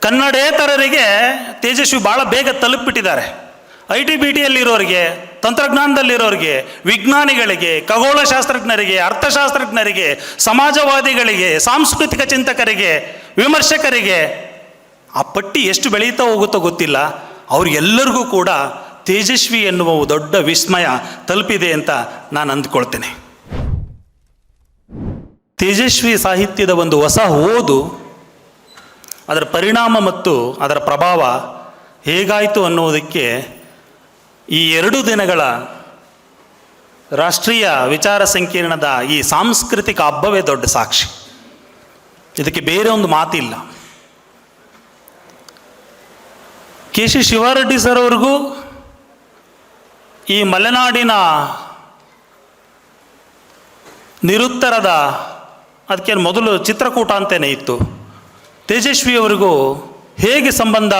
ಕನ್ನಡೇತರರಿಗೆ ತೇಜಸ್ವಿ ಭಾಳ ಬೇಗ ತಲುಪಿಬಿಟ್ಟಿದ್ದಾರೆ. ಐ ಟಿ ಬಿ ಟಿಯಲ್ಲಿರೋರಿಗೆ ತಂತ್ರಜ್ಞಾನದಲ್ಲಿರೋರಿಗೆ, ವಿಜ್ಞಾನಿಗಳಿಗೆ, ಖಗೋಳಶಾಸ್ತ್ರಜ್ಞರಿಗೆ, ಅರ್ಥಶಾಸ್ತ್ರಜ್ಞರಿಗೆ, ಸಮಾಜವಾದಿಗಳಿಗೆ, ಸಾಂಸ್ಕೃತಿಕ ಚಿಂತಕರಿಗೆ, ವಿಮರ್ಶಕರಿಗೆ ಆ ಪಟ್ಟಿ ಎಷ್ಟು ಬೆಳೀತಾ ಹೋಗುತ್ತೋ ಗೊತ್ತಿಲ್ಲ. ಅವ್ರಿಗೆಲ್ಲರಿಗೂ ಕೂಡ ತೇಜಸ್ವಿ ಎನ್ನುವ ದೊಡ್ಡ ವಿಸ್ಮಯ ತಲುಪಿದೆ ಅಂತ ನಾನು ಅಂದ್ಕೊಳ್ತೇನೆ. ತೇಜಸ್ವಿ ಸಾಹಿತ್ಯದ ಒಂದು ಹೊಸ ಓದು ಅದರ ಪರಿಣಾಮ ಮತ್ತು ಅದರ ಪ್ರಭಾವ ಹೇಗಾಯಿತು ಅನ್ನುವುದಕ್ಕೆ ಈ ಎರಡು ದಿನಗಳ ರಾಷ್ಟ್ರೀಯ ವಿಚಾರ ಸಂಕಿರಣದ ಈ ಸಾಂಸ್ಕೃತಿಕ ಹಬ್ಬವೇ ದೊಡ್ಡ ಸಾಕ್ಷಿ. ಇದಕ್ಕೆ ಬೇರೆ ಒಂದು ಮಾತಿಲ್ಲ. ಕೆ ಸಿ ಶಿವಾರೆಡ್ಡಿ ಸರ್ ಅವ್ರಿಗೂ ಈ ಮಲೆನಾಡಿನ ನಿರುತ್ತರದ, ಅದಕ್ಕೆ ಮೊದಲು ಚಿತ್ರಕೂಟ ಅಂತೇನೆ ಇತ್ತು. ತೇಜಸ್ವಿಯವರಿಗೂ ಹೇಗೆ ಸಂಬಂಧ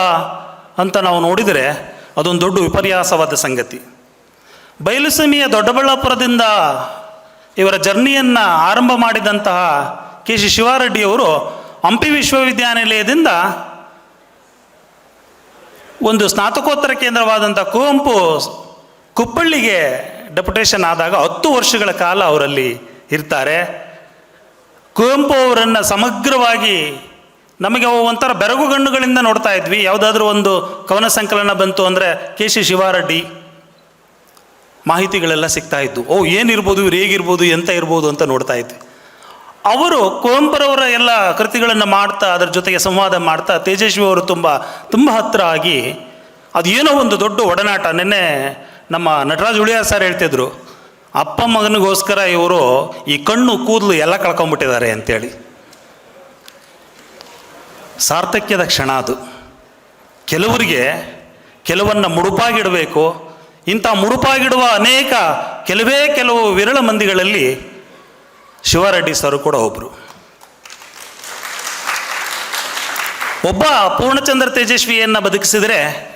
ಅಂತ ನಾವು ನೋಡಿದರೆ ಅದೊಂದು ದೊಡ್ಡ ವಿಪರ್ಯಾಸವಾದ ಸಂಗತಿ. ಬಯಲುಸೀಮೆಯ ದೊಡ್ಡಬಳ್ಳಾಪುರದಿಂದ ಇವರ ಜರ್ನಿಯನ್ನು ಆರಂಭ ಮಾಡಿದಂತಹ ಕೆ ಶಿ ಶಿವಾರೆಡ್ಡಿಯವರು ಹಂಪಿ ವಿಶ್ವವಿದ್ಯಾನಿಲಯದಿಂದ ಒಂದು ಸ್ನಾತಕೋತ್ತರ ಕೇಂದ್ರವಾದಂಥ ಕುವೆಂಪು ಕುಪ್ಪಳ್ಳಿಗೆ ಡೆಪ್ಯುಟೇಷನ್ ಆದಾಗ ಹತ್ತು ವರ್ಷಗಳ ಕಾಲ ಅವರಲ್ಲಿ ಇರ್ತಾರೆ. ಕುವೆಂಪು ಅವರನ್ನು ಸಮಗ್ರವಾಗಿ ನಮಗೆ ಅವು ಒಂಥರ ಬೆರಗುಗಣ್ಣುಗಳಿಂದ ನೋಡ್ತಾ ಇದ್ವಿ. ಯಾವುದಾದ್ರೂ ಒಂದು ಕವನ ಸಂಕಲನ ಬಂತು ಅಂದರೆ ಕೆ ಸಿ ಶಿವಾರೆಡ್ಡಿ ಮಾಹಿತಿಗಳೆಲ್ಲ ಸಿಗ್ತಾ ಇದ್ದು ಓ, ಏನಿರ್ಬೋದು, ಇವ್ರು ಹೇಗಿರ್ಬೋದು, ಎಂತ ಇರ್ಬೋದು ಅಂತ ನೋಡ್ತಾ ಇದ್ವಿ. ಅವರು ಕುವೆಂಪುರವರ ಎಲ್ಲ ಕೃತಿಗಳನ್ನು ಮಾಡ್ತಾ, ಅದರ ಜೊತೆಗೆ ಸಂವಾದ ಮಾಡ್ತಾ, ತೇಜಸ್ವಿ ಅವರು ತುಂಬ ತುಂಬ ಹತ್ತಿರ ಆಗಿ ಅದು ಏನೋ ಒಂದು ದೊಡ್ಡ ಒಡನಾಟ. ನಿನ್ನೆ ನಮ್ಮ ನಟರಾಜ್ ಉಳಿಯಾರ್ ಸರ್ ಹೇಳ್ತಿದ್ರು, ಅಪ್ಪ ಮಗನಿಗೋಸ್ಕರ ಇವರು ಈ ಕಣ್ಣು, ಕೂದಲು ಎಲ್ಲ ಕಳ್ಕೊಂಬಿಟ್ಟಿದ್ದಾರೆ ಅಂತೇಳಿ. ಸಾರ್ಥಕ್ಯದ ಕ್ಷಣ ಅದು. ಕೆಲವರಿಗೆ ಕೆಲವನ್ನ ಮುಡುಪಾಗಿಡಬೇಕು. ಇಂಥ ಮುಡುಪಾಗಿಡುವ ಅನೇಕ ಕೆಲವೇ ಕೆಲವು ವಿರಳ ಮಂದಿಗಳಲ್ಲಿ ಶಿವರೆಡ್ಡಿ ಸರ್ ಕೂಡ ಒಬ್ಬರು ಒಬ್ಬ ಪೂರ್ಣಚಂದ್ರ ತೇಜಸ್ವಿಯನ್ನು ಬದುಕಿಸಿದರೆ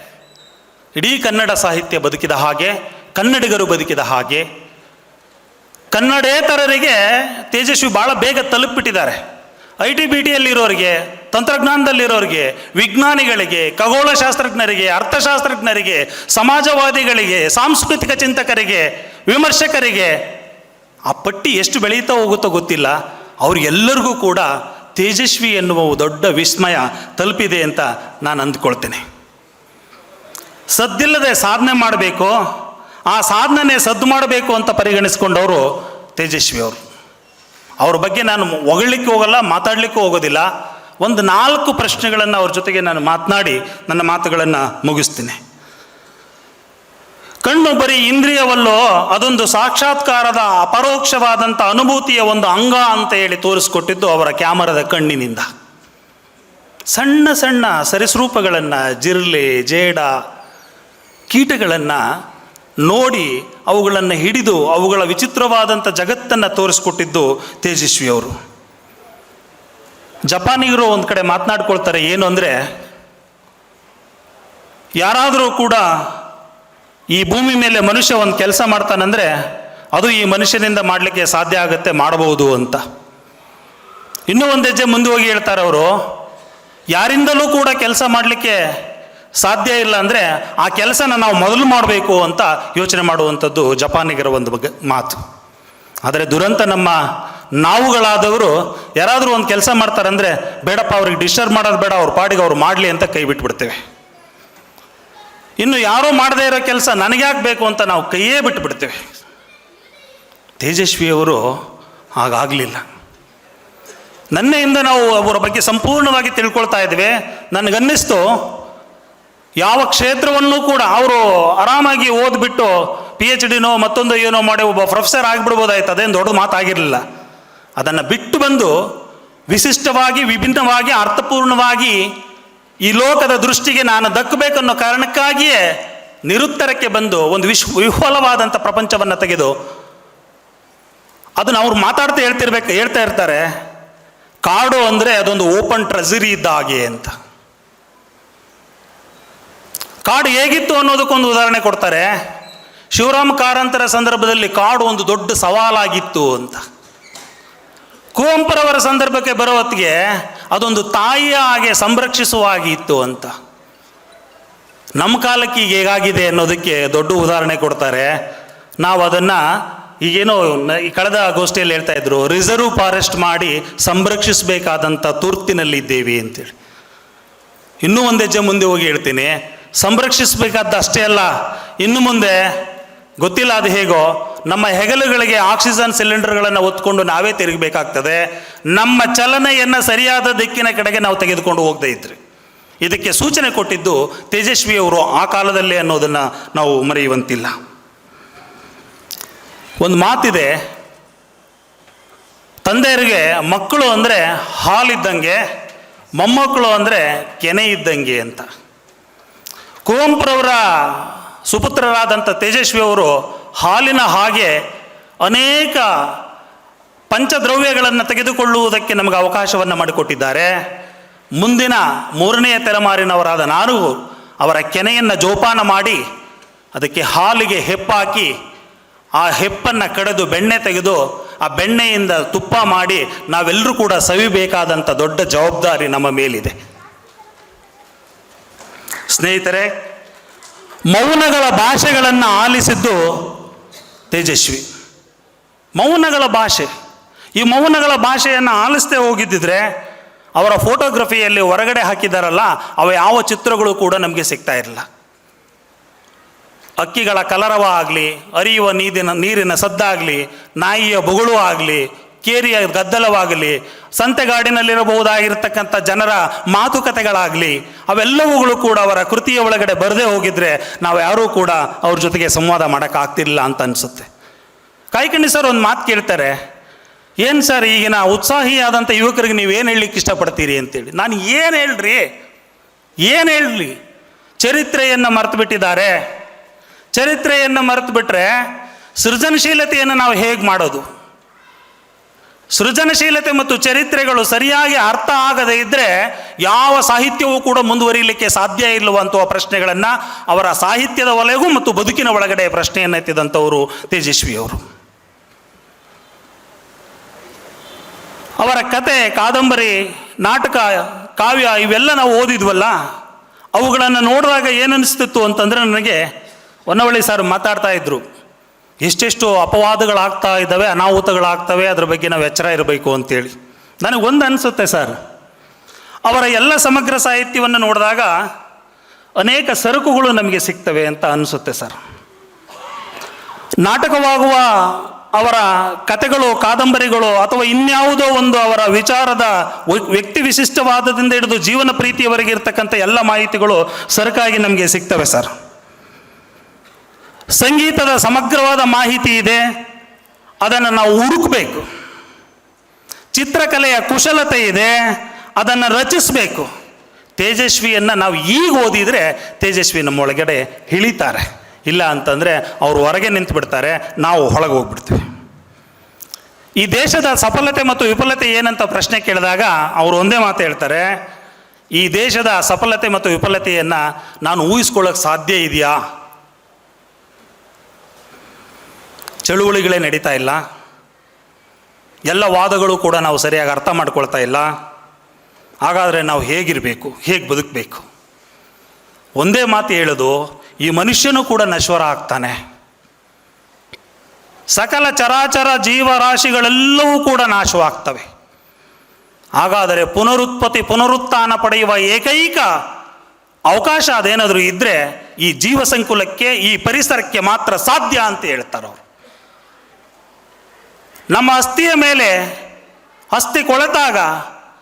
ಇಡೀ ಕನ್ನಡ ಸಾಹಿತ್ಯ ಬದುಕಿದ ಹಾಗೆ, ಕನ್ನಡಿಗರು ಬದುಕಿದ ಹಾಗೆ, ಕನ್ನಡೇತರರಿಗೆ ತೇಜಸ್ವಿ ಭಾಳ ಬೇಗ ತಲುಪಿಬಿಟ್ಟಿದ್ದಾರೆ. ಐ ಟಿ ಬಿ ಟಿಯಲ್ಲಿರೋರಿಗೆ ತಂತ್ರಜ್ಞಾನದಲ್ಲಿರೋರಿಗೆ, ವಿಜ್ಞಾನಿಗಳಿಗೆ, ಖಗೋಳಶಾಸ್ತ್ರಜ್ಞರಿಗೆ, ಅರ್ಥಶಾಸ್ತ್ರಜ್ಞರಿಗೆ, ಸಮಾಜವಾದಿಗಳಿಗೆ, ಸಾಂಸ್ಕೃತಿಕ ಚಿಂತಕರಿಗೆ, ವಿಮರ್ಶಕರಿಗೆ ಆ ಪಟ್ಟಿ ಎಷ್ಟು ಬೆಳೀತಾ ಹೋಗುತ್ತೋ ಗೊತ್ತಿಲ್ಲ. ಅವ್ರಿಗೆಲ್ಲರಿಗೂ ಕೂಡ ತೇಜಸ್ವಿ ಎನ್ನುವ ದೊಡ್ಡ ವಿಸ್ಮಯ ತಲುಪಿದೆ ಅಂತ ನಾನು ಅಂದ್ಕೊಳ್ತೇನೆ. ಸದ್ದಿಲ್ಲದೆ ಸಾಧನೆ ಮಾಡಬೇಕು, ಆ ಸಾಧನೆ ಸದ್ದು ಮಾಡಬೇಕು ಅಂತ ಪರಿಗಣಿಸ್ಕೊಂಡವರು ತೇಜಸ್ವಿ ಅವರು ಅವ್ರ ಬಗ್ಗೆ ನಾನು ಹೊಗಳಲಿಕ್ಕೆ ಹೋಗಲ್ಲ, ಮಾತಾಡಲಿಕ್ಕೂ ಹೋಗೋದಿಲ್ಲ. ಒಂದು ನಾಲ್ಕು ಪ್ರಶ್ನೆಗಳನ್ನು ಅವ್ರ ಜೊತೆಗೆ ನಾನು ಮಾತನಾಡಿ ನನ್ನ ಮಾತುಗಳನ್ನು ಮುಗಿಸ್ತೀನಿ. ಕಣ್ಣು ಬರೀ ಇಂದ್ರಿಯವಲ್ಲೋ, ಅದೊಂದು ಸಾಕ್ಷಾತ್ಕಾರದ ಅಪರೋಕ್ಷವಾದಂಥ ಅನುಭೂತಿಯ ಒಂದು ಅಂಗ ಅಂತ ಹೇಳಿ ತೋರಿಸ್ಕೊಟ್ಟಿದ್ದು ಅವರ ಕ್ಯಾಮರಾದ ಕಣ್ಣಿನಿಂದ. ಸಣ್ಣ ಸಣ್ಣ ಸರಿಸರೂಪಗಳನ್ನು ಜಿರ್ಲೆ ಜೇಡ, ಕೀಟಗಳನ್ನು ನೋಡಿ ಅವುಗಳನ್ನು ಹಿಡಿದು ಅವುಗಳ ವಿಚಿತ್ರವಾದಂಥ ಜಗತ್ತನ್ನು ತೋರಿಸ್ಕೊಟ್ಟಿದ್ದು ತೇಜಸ್ವಿಯವರು. ಜಪಾನಿಗರು ಒಂದು ಕಡೆ ಮಾತನಾಡ್ಕೊಳ್ತಾರೆ ಏನು ಅಂದರೆ, ಯಾರಾದರೂ ಕೂಡ ಈ ಭೂಮಿ ಮೇಲೆ ಮನುಷ್ಯ ಒಂದು ಕೆಲಸ ಮಾಡ್ತಾನಂದರೆ ಅದು ಈ ಮನುಷ್ಯನಿಂದ ಮಾಡಲಿಕ್ಕೆ ಸಾಧ್ಯ ಆಗುತ್ತೆ ಮಾಡಬಹುದು ಅಂತ. ಇನ್ನೂ ಒಂದು ಹೆಜ್ಜೆ ಮುಂದೆ ಹೋಗಿ ಹೇಳ್ತಾರೆ ಅವರು ಯಾರಿಂದಲೂ ಕೂಡ ಕೆಲಸ ಮಾಡಲಿಕ್ಕೆ ಸಾಧ್ಯ ಇಲ್ಲ ಅಂದರೆ ಆ ಕೆಲಸನ ನಾವು ಮೊದಲು ಮಾಡಬೇಕು ಅಂತ ಯೋಚನೆ ಮಾಡುವಂಥದ್ದು ಜಪಾನಿಗರ ಒಂದು ಬಗ್ಗೆ ಮಾತು. ಆದರೆ ದುರಂತ ನಮ್ಮ ನಾವುಗಳಾದವರು ಯಾರಾದರೂ ಒಂದು ಕೆಲಸ ಮಾಡ್ತಾರಂದರೆ, ಬೇಡಪ್ಪ ಅವ್ರಿಗೆ ಡಿಸ್ಟರ್ಬ್ ಮಾಡೋದು ಬೇಡ, ಅವ್ರ ಪಾಡಿಗೆ ಅವ್ರು ಮಾಡಲಿ ಅಂತ ಕೈ ಬಿಟ್ಬಿಡ್ತೇವೆ. ಇನ್ನು ಯಾರೋ ಮಾಡದೇ ಇರೋ ಕೆಲಸ ನನಗ್ಯಾಕೆ ಬೇಕು ಅಂತ ನಾವು ಕೈಯೇ ಬಿಟ್ಟುಬಿಡ್ತೇವೆ ತೇಜಸ್ವಿಯವರು ಹಾಗಾಗಲಿಲ್ಲ. ನನ್ನೆಯಿಂದ ನಾವು ಅವರ ಬಗ್ಗೆ ಸಂಪೂರ್ಣವಾಗಿ ತಿಳ್ಕೊಳ್ತಾ ಇದ್ದೇವೆ ನನಗನ್ನಿಸ್ತು ಯಾವ ಕ್ಷೇತ್ರವನ್ನು ಕೂಡ ಅವರು ಆರಾಮಾಗಿ ಓದ್ಬಿಟ್ಟು ಪಿ ಎಚ್ ಡಿನೋ ಮತ್ತೊಂದು ಏನೋ ಮಾಡಿ ಒಬ್ಬ ಪ್ರೊಫೆಸರ್ ಆಗಿಬಿಡ್ಬೋದಾಯ್ತು. ಅದೇನು ದೊಡ್ಡ ಮಾತಾಗಿರಲಿಲ್ಲ. ಅದನ್ನು ಬಿಟ್ಟು ಬಂದು ವಿಶಿಷ್ಟವಾಗಿ, ವಿಭಿನ್ನವಾಗಿ, ಅರ್ಥಪೂರ್ಣವಾಗಿ ಈ ಲೋಕದ ದೃಷ್ಟಿಗೆ ನಾನು ದಕ್ಕಬೇಕನ್ನೋ ಕಾರಣಕ್ಕಾಗಿಯೇ ನಿರುತ್ತರಕ್ಕೆ ಬಂದು ಒಂದು ವಿಶ್ ವಿಫಲವಾದಂಥ ಪ್ರಪಂಚವನ್ನು ತೆಗೆದು ಅದನ್ನು ಅವ್ರು ಮಾತಾಡ್ತಾ ಹೇಳ್ತಿರ್ಬೇಕು, ಹೇಳ್ತಾ ಇರ್ತಾರೆ. ಕಾಡು ಅಂದರೆ ಅದೊಂದು ಓಪನ್ ಟ್ರೆಜರಿ ಇದ್ದ ಹಾಗೆ ಅಂತ. ಕಾಡು ಹೇಗಿತ್ತು ಅನ್ನೋದಕ್ಕೊಂದು ಉದಾಹರಣೆ ಕೊಡ್ತಾರೆ. ಶಿವರಾಮ್ ಕಾರಂತರ ಸಂದರ್ಭದಲ್ಲಿ ಕಾಡು ಒಂದು ದೊಡ್ಡ ಸವಾಲಾಗಿತ್ತು ಅಂತ. ಕುವಂಪರವರ ಸಂದರ್ಭಕ್ಕೆ ಬರೋ ಹೊತ್ತಿಗೆ ಅದೊಂದು ತಾಯಿಯ ಹಾಗೆ ಸಂರಕ್ಷಿಸುವ ಆಗಿತ್ತು ಅಂತ. ನಮ್ಮ ಕಾಲಕ್ಕೆ ಈಗ ಹೇಗಾಗಿದೆ ಅನ್ನೋದಕ್ಕೆ ದೊಡ್ಡ ಉದಾಹರಣೆ ಕೊಡ್ತಾರೆ. ನಾವು ಅದನ್ನು ಈಗೇನೋ ಈ ಕಳೆದ ಗೋಷ್ಠಿಯಲ್ಲಿ ಹೇಳ್ತಾ ಇದ್ರು, ರಿಸರ್ವ್ ಫಾರೆಸ್ಟ್ ಮಾಡಿ ಸಂರಕ್ಷಿಸಬೇಕಾದಂಥ ತುರ್ತಿನಲ್ಲಿದ್ದೇವೆ ಅಂತೇಳಿ. ಇನ್ನೂ ಒಂದು ಹೆಜ್ಜೆ ಮುಂದೆ ಹೋಗಿ ಹೇಳ್ತೀನಿ. ಸಂರಕ್ಷಿಸಬೇಕಾದ ಅಷ್ಟೇ ಅಲ್ಲ. ಇನ್ನು ಮುಂದೆ ಗೊತ್ತಿಲ್ಲ ಅದು ಹೇಗೋ ನಮ್ಮ ಹೆಗಲುಗಳಿಗೆ ಆಕ್ಸಿಜನ್ ಸಿಲಿಂಡರ್ಗಳನ್ನು ಹೊತ್ಕೊಂಡು ನಾವೇ ತಿರುಗಬೇಕಾಗ್ತದೆ. ನಮ್ಮ ಚಲನೆಯನ್ನು ಸರಿಯಾದ ದಿಕ್ಕಿನ ಕಡೆಗೆ ನಾವು ತೆಗೆದುಕೊಂಡು ಹೋಗದೇ ಇದ್ರಿ. ಇದಕ್ಕೆ ಸೂಚನೆ ಕೊಟ್ಟಿದ್ದು ತೇಜಸ್ವಿಯವರು ಆ ಕಾಲದಲ್ಲೇ ಅನ್ನೋದನ್ನು ನಾವು ಮರೆಯುವಂತಿಲ್ಲ. ಒಂದು ಮಾತಿದೆ, ತಂದೆಯರಿಗೆ ಮಕ್ಕಳು ಅಂದರೆ ಹಾಲಿದ್ದಂಗೆ ಮೊಮ್ಮಕ್ಕಳು ಅಂದರೆ ಕೆನೆ ಇದ್ದಂಗೆ ಅಂತ. ಕುವೆಂಪುರವರ ಸುಪುತ್ರರಾದಂಥ ತೇಜಸ್ವಿ ಅವರು ಹಾಲಿನ ಹಾಗೆ ಅನೇಕ ಪಂಚದ್ರವ್ಯಗಳನ್ನು ತೆಗೆದುಕೊಳ್ಳುವುದಕ್ಕೆ ನಮಗೆ ಅವಕಾಶವನ್ನು ಮಾಡಿಕೊಟ್ಟಿದ್ದಾರೆ. ಮುಂದಿನ ಮೂರನೆಯ ತಲೆಮಾರಿನವರಾದ ನಾನು ಅವರ ಕೆನೆಯನ್ನು ಜೋಪಾನ ಮಾಡಿ ಅದಕ್ಕೆ ಹಾಲಿಗೆ ಹೆಪ್ಪಾಕಿ ಆ ಹೆಪ್ಪನ್ನು ಕಡೆದು ಬೆಣ್ಣೆ ತೆಗೆದು ಆ ಬೆಣ್ಣೆಯಿಂದ ತುಪ್ಪ ಮಾಡಿ ನಾವೆಲ್ಲರೂ ಕೂಡ ಸವಿಬೇಕಾದಂಥ ದೊಡ್ಡ ಜವಾಬ್ದಾರಿ ನಮ್ಮ ಮೇಲಿದೆ. ಸ್ನೇಹಿತರೆ, ಮೌನಗಳ ಭಾಷೆಗಳನ್ನು ಆಲಿಸಿದ್ದು ತೇಜಸ್ವಿ. ಮೌನಗಳ ಭಾಷೆ. ಈ ಮೌನಗಳ ಭಾಷೆಯನ್ನು ಆಲಿಸದೆ ಹೋಗಿದ್ದಿದ್ರೆ ಅವರ ಫೋಟೋಗ್ರಫಿಯಲ್ಲಿ ಹೊರಗಡೆ ಹಾಕಿದಾರಲ್ಲ, ಅವ ಯಾವ ಚಿತ್ರಗಳು ಕೂಡ ನಮಗೆ ಸಿಗ್ತಾ ಇರಲಿಲ್ಲ. ಅಕ್ಕಿಗಳ ಕಲರವ ಆಗಲಿ, ಅರಿಯುವ ನೀರಿನ ನೀರಿನ ಸದ್ದಾಗಲಿ, ನಾಯಿಯ ಬೊಗಳು ಆಗಲಿ ಕೇರಿಯ ಗದ್ದಲವಾಗಲಿ, ಸಂತೆಗಾಡಿನಲ್ಲಿರಬಹುದಾಗಿರ್ತಕ್ಕಂಥ ಜನರ ಮಾತುಕತೆಗಳಾಗಲಿ, ಅವೆಲ್ಲವುಗಳು ಕೂಡ ಅವರ ಕೃತಿಯ ಒಳಗಡೆ ಬರದೇ ಹೋಗಿದ್ರೆ ನಾವು ಯಾರೂ ಕೂಡ ಅವ್ರ ಜೊತೆಗೆ ಸಂವಾದ ಮಾಡೋಕ್ಕಾಗ್ತಿರ್ಲಿಲ್ಲ ಅಂತ ಅನಿಸುತ್ತೆ. ಕಾಯ್ಕಂಡಿ ಸರ್ ಒಂದು ಮಾತು ಕೇಳ್ತಾರೆ, ಏನು ಸರ್ ಈಗಿನ ಉತ್ಸಾಹಿಯಾದಂಥ ಯುವಕರಿಗೆ ನೀವು ಏನು ಹೇಳಲಿಕ್ಕೆ ಇಷ್ಟಪಡ್ತೀರಿ ಅಂತೇಳಿ? ನಾನು ಏನು ಹೇಳ್ರಿ? ಏನು ಹೇಳಲಿ? ಚರಿತ್ರೆಯನ್ನು ಮರೆತು ಬಿಟ್ಟಿದ್ದಾರೆ ಚರಿತ್ರೆಯನ್ನು ಮರೆತು ಬಿಟ್ಟರೆ ಸೃಜನಶೀಲತೆಯನ್ನು ನಾವು ಹೇಗೆ ಮಾಡೋದು? ಸೃಜನಶೀಲತೆ ಮತ್ತು ಚರಿತ್ರೆಗಳು ಸರಿಯಾಗಿ ಅರ್ಥ ಆಗದೇ ಇದ್ದರೆ ಯಾವ ಸಾಹಿತ್ಯವೂ ಕೂಡ ಮುಂದುವರಿಯಲಿಕ್ಕೆ ಸಾಧ್ಯ ಇಲ್ಲವಂತಹ ಪ್ರಶ್ನೆಗಳನ್ನು ಅವರ ಸಾಹಿತ್ಯದ ಒಲೆಗೂ ಮತ್ತು ಬದುಕಿನ ಒಳಗಡೆ ಪ್ರಶ್ನೆಯನ್ನು ಎತ್ತಿದಂಥವರು ತೇಜಸ್ವಿಯವರು. ಅವರ ಕತೆ, ಕಾದಂಬರಿ, ನಾಟಕ, ಕಾವ್ಯ ಇವೆಲ್ಲ ನಾವು ಓದಿದ್ವಲ್ಲ, ಅವುಗಳನ್ನು ನೋಡಿದಾಗ ಏನನ್ನಿಸ್ತಿತ್ತು ಅಂತಂದರೆ ನನಗೆ ಹೊನ್ನವಳ್ಳಿ ಸರ್ ಮಾತಾಡ್ತಾ ಇದ್ರು. ಎಷ್ಟೆಷ್ಟು ಅಪವಾದಗಳಾಗ್ತಾ ಇದ್ದಾವೆ, ಅನಾಹುತಗಳಾಗ್ತವೆ, ಅದ್ರ ಬಗ್ಗೆ ನಾವು ಎಚ್ಚರ ಇರಬೇಕು ಅಂತೇಳಿ. ನನಗೊಂದು ಅನಿಸುತ್ತೆ ಸರ್, ಅವರ ಎಲ್ಲ ಸಮಗ್ರ ಸಾಹಿತ್ಯವನ್ನು ನೋಡಿದಾಗ ಅನೇಕ ಸರಕುಗಳು ನಮಗೆ ಸಿಗ್ತವೆ ಅಂತ ಅನಿಸುತ್ತೆ ಸರ್. ನಾಟಕವಾಗುವ ಅವರ ಕತೆಗಳು ಕಾದಂಬರಿಗಳು, ಅಥವಾ ಇನ್ಯಾವುದೋ ಒಂದು ಅವರ ವಿಚಾರದ ವ್ಯಕ್ತಿ ವಿಶಿಷ್ಟವಾದದಿಂದ ಹಿಡಿದು ಜೀವನ ಪ್ರೀತಿಯವರೆಗೆ ಇರ್ತಕ್ಕಂಥ ಎಲ್ಲ ಮಾಹಿತಿಗಳು ಸರಕಾಗಿ ನಮಗೆ ಸಿಗ್ತವೆ ಸರ್. ಸಂಗೀತದ ಸಮಗ್ರವಾದ ಮಾಹಿತಿ ಇದೆ. ಅದನ್ನು ನಾವು ಹುಡುಕಬೇಕು. ಚಿತ್ರಕಲೆಯ ಕುಶಲತೆ ಇದೆ. ಅದನ್ನು ರಚಿಸಬೇಕು. ತೇಜಸ್ವಿಯನ್ನು ನಾವು ಈಗ ಓದಿದರೆ ತೇಜಸ್ವಿ ನಮ್ಮ ಒಳಗಡೆ ಇಳಿತಾರೆ. ಇಲ್ಲ ಅಂತಂದರೆ ಅವರು ಹೊರಗೆ ನಿಂತು ಬಿಡ್ತಾರೆ. ನಾವು ಒಳಗೆ ಹೋಗ್ಬಿಡ್ತೀವಿ. ಈ ದೇಶದ ಸಫಲತೆ ಮತ್ತು ವಿಫಲತೆ ಏನಂತ ಪ್ರಶ್ನೆ ಕೇಳಿದಾಗ ಅವರು ಒಂದೇ ಮಾತು ಹೇಳ್ತಾರೆ. ಈ ದೇಶದ ಸಫಲತೆ ಮತ್ತು ವಿಫಲತೆಯನ್ನು ನಾನು ಊಹಿಸ್ಕೊಳ್ಳೋಕೆ ಸಾಧ್ಯ ಇದೆಯಾ? ಚಳುವಳಿಗಳೇ ನಡೀತಾ ಇಲ್ಲ. ಎಲ್ಲ ವಾದಗಳು ಕೂಡ ನಾವು ಸರಿಯಾಗಿ ಅರ್ಥ ಮಾಡ್ಕೊಳ್ತಾ ಇಲ್ಲ. ಹಾಗಾದರೆ ನಾವು ಹೇಗಿರಬೇಕು? ಹೇಗೆ ಬದುಕಬೇಕು? ಒಂದೇ ಮಾತು ಹೇಳೋದು, ಈ ಮನುಷ್ಯನೂ ಕೂಡ ನಶ್ವರ ಆಗ್ತಾನೆ. ಸಕಲ ಚರಾಚರ ಜೀವರಾಶಿಗಳೆಲ್ಲವೂ ಕೂಡ ನಾಶವಾಗ್ತವೆ. ಹಾಗಾದರೆ ಪುನರುತ್ಪತ್ತಿ, ಪುನರುತ್ಥಾನ ಪಡೆಯುವ ಏಕೈಕ ಅವಕಾಶ ಅದೇನಾದರೂ ಇದ್ದರೆ ಈ ಜೀವ ಸಂಕುಲಕ್ಕೆ ಈ ಪರಿಸರಕ್ಕೆ ಮಾತ್ರ ಸಾಧ್ಯ ಅಂತ ಹೇಳ್ತಾರೆ ಅವರು ನಮ್ಮ ಅಸ್ಥಿಯ ಮೇಲೆ ಅಸ್ಥಿ ಕೊಳೆತಾಗ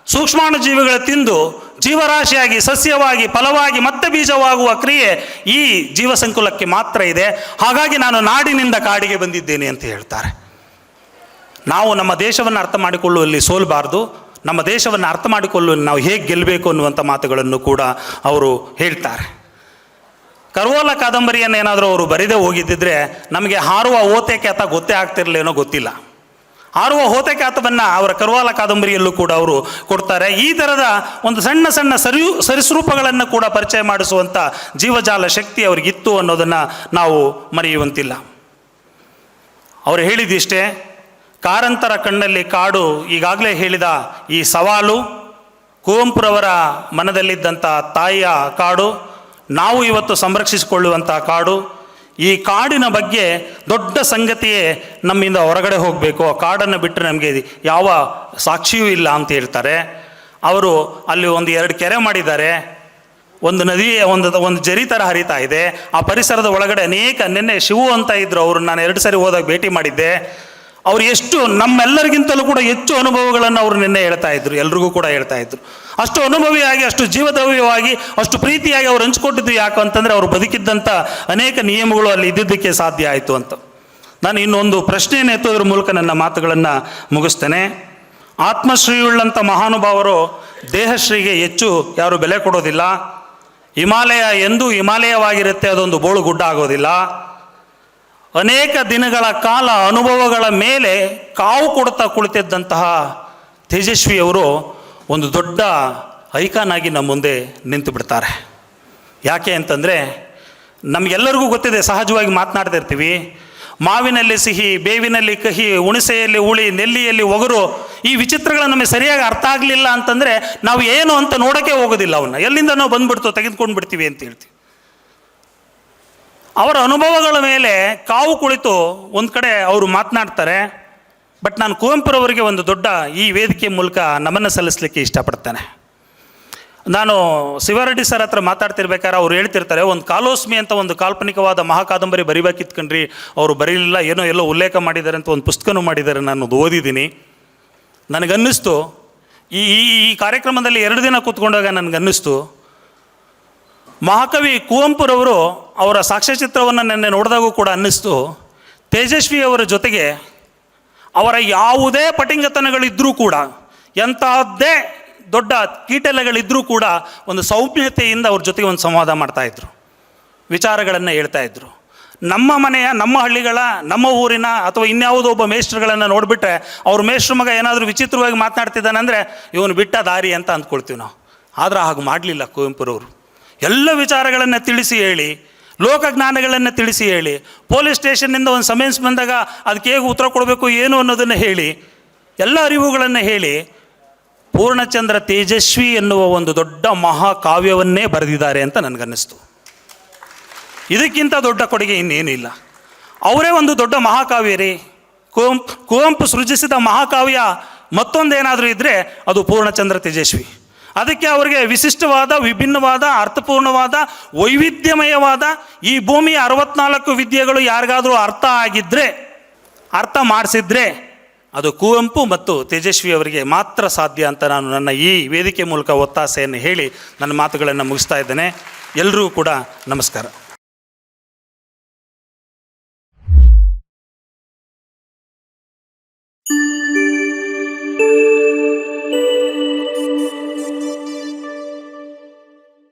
ಸೂಕ್ಷ್ಮಾಣು ಜೀವಿಗಳು ತಿಂದು ಜೀವರಾಶಿಯಾಗಿ, ಸಸ್ಯವಾಗಿ, ಫಲವಾಗಿ, ಮತ್ತೆ ಬೀಜವಾಗುವ ಕ್ರಿಯೆ ಈ ಜೀವಸಂಕುಲಕ್ಕೆ ಮಾತ್ರ ಇದೆ. ಹಾಗಾಗಿ ನಾನು ನಾಡಿನಿಂದ ಕಾಡಿಗೆ ಬಂದಿದ್ದೇನೆ ಅಂತ ಹೇಳ್ತಾರೆ. ನಾವು ನಮ್ಮ ದೇಶವನ್ನು ಅರ್ಥ ಮಾಡಿಕೊಳ್ಳುವಲ್ಲಿ ಸೋಲ್ಬಾರ್ದು. ನಮ್ಮ ದೇಶವನ್ನು ಅರ್ಥ ಮಾಡಿಕೊಳ್ಳುವಲ್ಲಿ ನಾವು ಹೇಗೆ ಗೆಲ್ಲಬೇಕು ಅನ್ನುವಂಥ ಮಾತುಗಳನ್ನು ಕೂಡ ಅವರು ಹೇಳ್ತಾರೆ. ಕರ್ವೋಲ ಕಾದಂಬರಿಯನ್ನು ಏನಾದರೂ ಅವರು ಬರೆದೇ ಹೋಗಿದ್ದಿದ್ರೆ ನಮಗೆ ಹಾರುವ ಓತೆ ಕ್ಯಾತ ಗೊತ್ತೇ ಏನೋ ಗೊತ್ತಿಲ್ಲ. ಹಾರುವ ಹೋತೆ ಖ್ಯಾತವನ್ನು ಅವರ ಕರ್ವಾಲ ಕಾದಂಬರಿಯಲ್ಲೂ ಕೂಡ ಅವರು ಕೊಡ್ತಾರೆ. ಈ ಥರದ ಒಂದು ಸಣ್ಣ ಸಣ್ಣ ಸರಿ ಸರಿಸರೂಪಗಳನ್ನು ಕೂಡ ಪರಿಚಯ ಮಾಡಿಸುವಂಥ ಜೀವಜಾಲ ಶಕ್ತಿ ಅವರಿಗಿತ್ತು ಅನ್ನೋದನ್ನು ನಾವು ಮರೆಯುವಂತಿಲ್ಲ. ಅವರು ಹೇಳಿದಿಷ್ಟೇ, ಕಾರಂತರ ಕಣ್ಣಲ್ಲಿ ಕಾಡು ಈಗಾಗಲೇ ಹೇಳಿದ ಈ ಸವಾಲು, ಕುವೆಂಪುರವರ ಮನದಲ್ಲಿದ್ದಂಥ ತಾಯಿಯ ಕಾಡು, ನಾವು ಇವತ್ತು ಸಂರಕ್ಷಿಸಿಕೊಳ್ಳುವಂಥ ಕಾಡು ಈ ಕಾಡಿನ ಬಗ್ಗೆ ದೊಡ್ಡ ಸಂಗತಿಯೇ ನಮ್ಮಿಂದ ಹೊರಗಡೆ ಹೋಗಬೇಕು. ಆ ಕಾಡನ್ನು ಬಿಟ್ಟರೆ ನಮಗೆ ಯಾವ ಸಾಕ್ಷಿಯೂ ಇಲ್ಲ ಅಂತ ಹೇಳ್ತಾರೆ. ಅವರು ಅಲ್ಲಿ ಒಂದು ಎರಡು ಕೆರೆ ಮಾಡಿದ್ದಾರೆ. ಒಂದು ನದಿ, ಒಂದು ಒಂದು ಜರಿ ಥರ ಹರಿತಾ ಇದೆ. ಆ ಪರಿಸರದ ಒಳಗಡೆ ಅನೇಕ, ನಿನ್ನೆ ಶಿವು ಅಂತ ಇದ್ದರು ಅವರು ನಾನು ಎರಡು ಸರಿ ಹೋದಾಗ ಭೇಟಿ ಮಾಡಿದ್ದೆ. ಅವ್ರು ಎಷ್ಟು ನಮ್ಮೆಲ್ಲರಿಗಿಂತಲೂ ಕೂಡ ಹೆಚ್ಚು ಅನುಭವಗಳನ್ನು ಅವರು ನಿನ್ನೆ ಹೇಳ್ತಾ ಇದ್ರು, ಎಲ್ರಿಗೂ ಕೂಡ ಹೇಳ್ತಾ ಇದ್ರು. ಅಷ್ಟು ಅನುಭವಿಯಾಗಿ, ಅಷ್ಟು ಜೀವದವ್ಯವಾಗಿ ಅಷ್ಟು ಪ್ರೀತಿಯಾಗಿ ಅವ್ರು ಹಂಚ್ಕೊಟ್ಟಿದ್ದು ಯಾಕೆ ಅಂತಂದರೆ ಅವರು ಬದುಕಿದ್ದಂಥ ಅನೇಕ ನಿಯಮಗಳು ಅಲ್ಲಿ ಇದ್ದಿದ್ದಕ್ಕೆ ಸಾಧ್ಯ ಆಯಿತು ಅಂತ. ನಾನು ಇನ್ನೊಂದು ಪ್ರಶ್ನೆಯನ್ನು ಎತ್ತೋದ್ರ ಮೂಲಕ ನನ್ನ ಮಾತುಗಳನ್ನು ಮುಗಿಸ್ತೇನೆ. ಆತ್ಮಶ್ರೀಯುಳ್ಳಂಥ ಮಹಾನುಭಾವರು ದೇಹಶ್ರೀಗೆ ಹೆಚ್ಚು ಯಾರು ಬೆಲೆ ಕೊಡೋದಿಲ್ಲ. ಹಿಮಾಲಯ ಎಂದೂ ಹಿಮಾಲಯವಾಗಿರುತ್ತೆ, ಅದೊಂದು ಬೋಳು ಗುಡ್ಡ ಆಗೋದಿಲ್ಲ. ಅನೇಕ ದಿನಗಳ ಕಾಲ ಅನುಭವಗಳ ಮೇಲೆ ಕಾವು ಕೊಡ್ತಾ ಕುಳಿತಿದ್ದಂತಹ ತೇಜಸ್ವಿಯವರು ಒಂದು ದೊಡ್ಡ ಐಕಾನ್ ಆಗಿ ನಮ್ಮ ಮುಂದೆ ನಿಂತು ಬಿಡ್ತಾರೆ. ಯಾಕೆ ಅಂತಂದರೆ ನಮಗೆಲ್ಲರಿಗೂ ಗೊತ್ತಿದೆ, ಸಹಜವಾಗಿ ಮಾತನಾಡ್ತಿರ್ತೀವಿ ಮಾವಿನಲ್ಲಿ ಸಿಹಿ, ಬೇವಿನಲ್ಲಿ ಕಹಿ, ಹುಣಸೆಯಲ್ಲಿ ಹುಳಿ, ನೆಲ್ಲಿಯಲ್ಲಿ ಒಗರು, ಈ ವಿಚಿತ್ರಗಳು ನಮಗೆ ಸರಿಯಾಗಿ ಅರ್ಥ ಆಗಲಿಲ್ಲ ಅಂತಂದರೆ ನಾವು ಏನು ಅಂತ ನೋಡೋಕ್ಕೆ ಹೋಗೋದಿಲ್ಲ ಅವನ್ನ. ಎಲ್ಲಿಂದ ನಾವು ಬಂದುಬಿಡ್ತೋ ತೆಗೆದುಕೊಂಡು ಬಿಡ್ತೀವಿ ಅಂತ ಹೇಳ್ತೀವಿ. ಅವರ ಅನುಭವಗಳ ಮೇಲೆ ಕಾವು ಕುಳಿತು ಒಂದು ಕಡೆ ಅವರು ಮಾತನಾಡ್ತಾರೆ. ಬಟ್ ನಾನು ಕುವೆಂಪುರವರಿಗೆ ಒಂದು ದೊಡ್ಡ ಈ ವೇದಿಕೆ ಮೂಲಕ ನಮನ ಸಲ್ಲಿಸಲಿಕ್ಕೆ ಇಷ್ಟಪಡ್ತೇನೆ. ನಾನು ಶಿವರೆಡ್ಡಿ ಸರ್ ಹತ್ರ ಮಾತಾಡ್ತಿರ್ಬೇಕಾದ್ರೆ ಅವ್ರು ಹೇಳ್ತಿರ್ತಾರೆ, ಒಂದು ಕಾಲೋಸ್ಮಿ ಅಂತ ಒಂದು ಕಾಲ್ಪನಿಕವಾದ ಮಹಾಕಾದಂಬರಿ ಬರಿಬೇಕಿತ್ತು ಕಣ್ರಿ ಅವರು ಬರೀಲಿಲ್ಲ, ಏನೋ ಎಲ್ಲೋ ಉಲ್ಲೇಖ ಮಾಡಿದ್ದಾರೆ ಅಂತ ಒಂದು ಪುಸ್ತಕನೂ ಮಾಡಿದ್ದಾರೆ ನಾನು ಅದು ಓದಿದ್ದೀನಿ. ನನಗನ್ನಿಸ್ತು. ಈ ಈ ಕಾರ್ಯಕ್ರಮದಲ್ಲಿ ಎರಡು ದಿನ ಕೂತ್ಕೊಂಡಾಗ ನನಗನ್ನಿಸ್ತು. ಮಹಾಕವಿ ಕುವೆಂಪುರವರು ಅವರ ಸಾಕ್ಷ್ಯಚಿತ್ರವನ್ನು ನಿನ್ನೆ ನೋಡಿದಾಗೂ ಕೂಡ ಅನ್ನಿಸ್ತು. ತೇಜಸ್ವಿ ಅವರ ಜೊತೆಗೆ ಅವರ ಯಾವುದೇ ಪಟಿಂಗತನಗಳಿದ್ದರೂ ಕೂಡ, ಎಂಥದ್ದೇ ದೊಡ್ಡ ಕೀಟಲೆಗಳಿದ್ದರೂ ಕೂಡ ಒಂದು ಸೌಮ್ಯತೆಯಿಂದ ಅವ್ರ ಜೊತೆಗೆ ಒಂದು ಸಂವಾದ ಮಾಡ್ತಾಯಿದ್ರು ವಿಚಾರಗಳನ್ನು ಹೇಳ್ತಾ ಇದ್ರು. ನಮ್ಮ ಮನೆಯ, ನಮ್ಮ ಹಳ್ಳಿಗಳ, ನಮ್ಮ ಊರಿನ ಅಥವಾ ಇನ್ಯಾವುದೋ ಒಬ್ಬ ಮೇಷ್ಟ್ರುಗಳನ್ನು ನೋಡಿಬಿಟ್ರೆ ಅವ್ರ ಮೇಷ್ಟ್ರ ಮಗ ಏನಾದರೂ ವಿಚಿತ್ರವಾಗಿ ಮಾತನಾಡ್ತಿದ್ದಾನೆ ಅಂದರೆ ಇವನು ಬಿಟ್ಟ ದಾರಿ ಅಂತ ಅಂದ್ಕೊಳ್ತೀವಿ ನಾವು. ಆದರೆ ಹಾಗೆ ಮಾಡಲಿಲ್ಲ ಕುವೆಂಪುರವರು. ಎಲ್ಲ ವಿಚಾರಗಳನ್ನು ತಿಳಿಸಿ ಹೇಳಿ, ಲೋಕಜ್ಞಾನಗಳನ್ನು ತಿಳಿಸಿ ಹೇಳಿ, ಪೊಲೀಸ್ ಸ್ಟೇಷನ್ನಿಂದ ಒಂದು ಸಮನ್ಸ್ ಬಂದಾಗ ಅದಕ್ಕೆ ಹೇಗೆ ಉತ್ತರ ಕೊಡಬೇಕು ಏನು ಅನ್ನೋದನ್ನು ಹೇಳಿ, ಎಲ್ಲ ಅರಿವುಗಳನ್ನು ಹೇಳಿ, ಪೂರ್ಣಚಂದ್ರ ತೇಜಸ್ವಿ ಎನ್ನುವ ಒಂದು ದೊಡ್ಡ ಮಹಾಕಾವ್ಯವನ್ನೇ ಬರೆದಿದ್ದಾರೆ ಅಂತ ನನಗನ್ನಿಸ್ತು. ಇದಕ್ಕಿಂತ ದೊಡ್ಡ ಕೊಡುಗೆ ಇನ್ನೇನಿಲ್ಲ. ಅವರೇ ಒಂದು ದೊಡ್ಡ ಮಹಾಕಾವ್ಯ ರೀ. ಕುವೆಂಪು ಕುವೆಂಪು ಸೃಜಿಸಿದ ಮಹಾಕಾವ್ಯ ಮತ್ತೊಂದೇನಾದರೂ ಇದ್ದರೆ ಅದು ಪೂರ್ಣಚಂದ್ರ ತೇಜಸ್ವಿ. ಅದಕ್ಕೆ ಅವರಿಗೆ ವಿಶಿಷ್ಟವಾದ, ವಿಭಿನ್ನವಾದ, ಅರ್ಥಪೂರ್ಣವಾದ, ವೈವಿಧ್ಯಮಯವಾದ ಈ ಭೂಮಿಯ ಅರವತ್ನಾಲ್ಕು ವಿದ್ಯೆಗಳು ಯಾರಿಗಾದರೂ ಅರ್ಥ ಆಗಿದ್ದರೆ ಅರ್ಥ ಮಾಡಿಸಿದ್ರೆ ಅದು ಕುವೆಂಪು ಮತ್ತು ತೇಜಸ್ವಿ ಅವರಿಗೆ ಮಾತ್ರ ಸಾಧ್ಯ ಅಂತ ನಾನು ನನ್ನ ಈ ವೇದಿಕೆ ಮೂಲಕ ಒತ್ತಾಸೆಯನ್ನು ಹೇಳಿ ನನ್ನ ಮಾತುಗಳನ್ನು ಮುಗಿಸ್ತಾ ಇದ್ದೇನೆ. ಎಲ್ಲರೂ ಕೂಡ ನಮಸ್ಕಾರ.